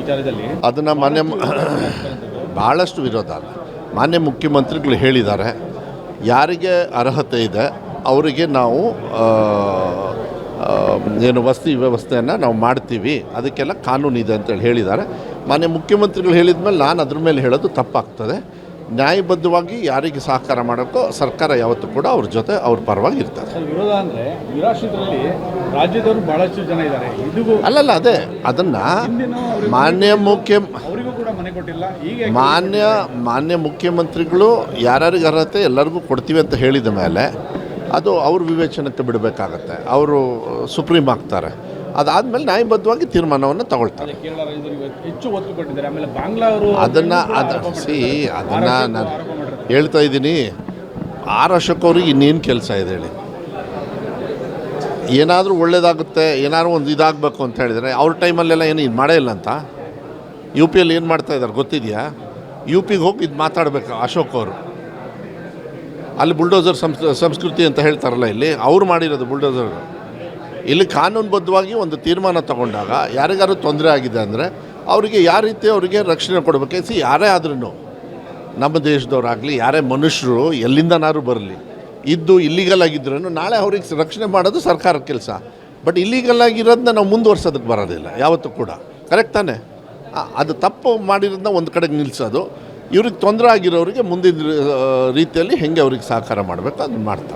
ವಿಚಾರದಲ್ಲಿ. ಅದನ್ನು ಮಾನ್ಯ ಭಾಳಷ್ಟು ವಿರೋಧ ಮಾನ್ಯ ಮುಖ್ಯಮಂತ್ರಿಗಳು ಹೇಳಿದ್ದಾರೆ, ಯಾರಿಗೆ ಅರ್ಹತೆ ಇದೆ ಅವರಿಗೆ ನಾವು ಏನು ವಸತಿ ವ್ಯವಸ್ಥೆಯನ್ನು ನಾವು ಮಾಡ್ತೀವಿ, ಅದಕ್ಕೆಲ್ಲ ಕಾನೂನು ಇದೆ ಅಂತೇಳಿ ಹೇಳಿದ್ದಾರೆ. ಮಾನ್ಯ ಮುಖ್ಯಮಂತ್ರಿಗಳು ಹೇಳಿದ ಮೇಲೆ ನಾನು ಅದ್ರ ಮೇಲೆ ಹೇಳೋದು ತಪ್ಪಾಗ್ತದೆ. ನ್ಯಾಯಬದ್ಧವಾಗಿ ಯಾರಿಗೆ ಸಹಕಾರ ಮಾಡೋಕ್ಕೋ ಸರ್ಕಾರ ಯಾವತ್ತೂ ಕೂಡ ಅವ್ರ ಜೊತೆ ಅವ್ರ ಪರವಾಗಿ ಇರ್ತಾರೆ ವಿರೋಧ ಅಂದರೆ ನಿರಾಶ್ರಿತರಲ್ಲಿ ರಾಜ್ಯದವರು ಬಹಳಷ್ಟು ಜನ ಇದ್ದಾರೆ. ಅಲ್ಲಲ್ಲ ಅದೇ ಅದನ್ನು ಮಾನ್ಯ ಮುಖ್ಯ ಅವರಿಗೂ ಕೂಡ ಮನೆ ಕೊಟ್ಟಿಲ್ಲ. ಹೀಗೆ ಮಾನ್ಯ ಮಾನ್ಯ ಮುಖ್ಯಮಂತ್ರಿಗಳು ಯಾರ್ಯಾರಿಗೆ ಅರ್ಹತೆ ಎಲ್ಲರಿಗೂ ಕೊಡ್ತೀವಿ ಅಂತ ಹೇಳಿದ ಮೇಲೆ ಅದು ಅವ್ರ ವಿವೇಚನಕ್ಕೆ ಬಿಡಬೇಕಾಗತ್ತೆ. ಅವರು ಸುಪ್ರೀಂ ಆಗ್ತಾರೆ. ಅದಾದಮೇಲೆ ನ್ಯಾಯಬದ್ಧವಾಗಿ ತೀರ್ಮಾನವನ್ನು ತಗೊಳ್ತಾರೆ. ಹೆಚ್ಚು ಒತ್ತು ಕೊಟ್ಟಿದ್ದಾರೆ. ಆಮೇಲೆ ಬಾಂಗ್ಲಾ ಅವರು ಅದನ್ನು ಅದು ಸಿ ಅದನ್ನು ನಾನು ಹೇಳ್ತಾ ಇದ್ದೀನಿ. ಆರ್ ಅಶೋಕ್ ಅವ್ರಿಗೆ ಇನ್ನೇನು ಕೆಲಸ ಇದೆ ಹೇಳಿ. ಏನಾದರೂ ಒಳ್ಳೇದಾಗುತ್ತೆ ಏನಾದ್ರು ಒಂದು ಇದಾಗಬೇಕು ಅಂತ ಹೇಳಿದರೆ ಅವ್ರ ಟೈಮಲ್ಲೆಲ್ಲ ಏನು ಇದು ಮಾಡೇ ಇಲ್ಲ ಅಂತ? ಯು ಪಿಯಲ್ಲಿ ಏನು ಮಾಡ್ತಾ ಇದ್ದಾರೆ ಗೊತ್ತಿದೆಯಾ? ಯು ಪಿಗೆ ಹೋಗಿ ಇದು ಮಾತಾಡಬೇಕು ಅಶೋಕ್ ಅವರು ಅಲ್ಲಿ ಬುಲ್ಡೋಸರ್ ಸಂಸ್ ಸಂಸ್ಕೃತಿ ಅಂತ ಹೇಳ್ತಾರಲ್ಲ ಇಲ್ಲಿ ಅವ್ರು ಮಾಡಿರೋದು ಬುಲ್ಡೋಸರ್. ಇಲ್ಲಿ ಕಾನೂನುಬದ್ಧವಾಗಿ ಒಂದು ತೀರ್ಮಾನ ತಗೊಂಡಾಗ ಯಾರಿಗಾರು ತೊಂದರೆ ಆಗಿದೆ ಅಂದರೆ ಅವರಿಗೆ ಯಾವ ರೀತಿ ಅವರಿಗೆ ರಕ್ಷಣೆ ಕೊಡಬೇಕು ಸಿ, ಯಾರೇ ಆದ್ರೂ ನಮ್ಮ ದೇಶದವರಾಗಲಿ, ಯಾರೇ ಮನುಷ್ಯರು ಎಲ್ಲಿಂದನಾರು ಬರಲಿ. ಇದ್ದು ಇಲ್ಲಿಗಲ್ ಆಗಿದ್ರೂ ನಾಳೆ ಅವ್ರಿಗೆ ರಕ್ಷಣೆ ಮಾಡೋದು ಸರ್ಕಾರದ ಕೆಲಸ. ಬಟ್ ಇಲ್ಲಿಗಲ್ ಆಗಿರೋದನ್ನ ನಾವು ಮುಂದುವರ್ಸೋದಕ್ಕೆ ಬರೋದಿಲ್ಲ, ಯಾವತ್ತೂ ಕೂಡ. ಕರೆಕ್ಟ್ ತಾನೇ? ಅದು ತಪ್ಪು ಮಾಡಿರೋದನ್ನ ಒಂದು ಕಡೆಗೆ ನಿಲ್ಲಿಸೋದು ಇವ್ರಿಗೆ ತೊಂದರೆ ಆಗಿರೋರಿಗೆ ಮುಂದಿನ ರೀತಿಯಲ್ಲಿ ಹೆಂಗೆ ಅವ್ರಿಗೆ ಸಹಕಾರ ಮಾಡಬೇಕು, ಅದನ್ನು ಮಾಡ್ತಾರೆ.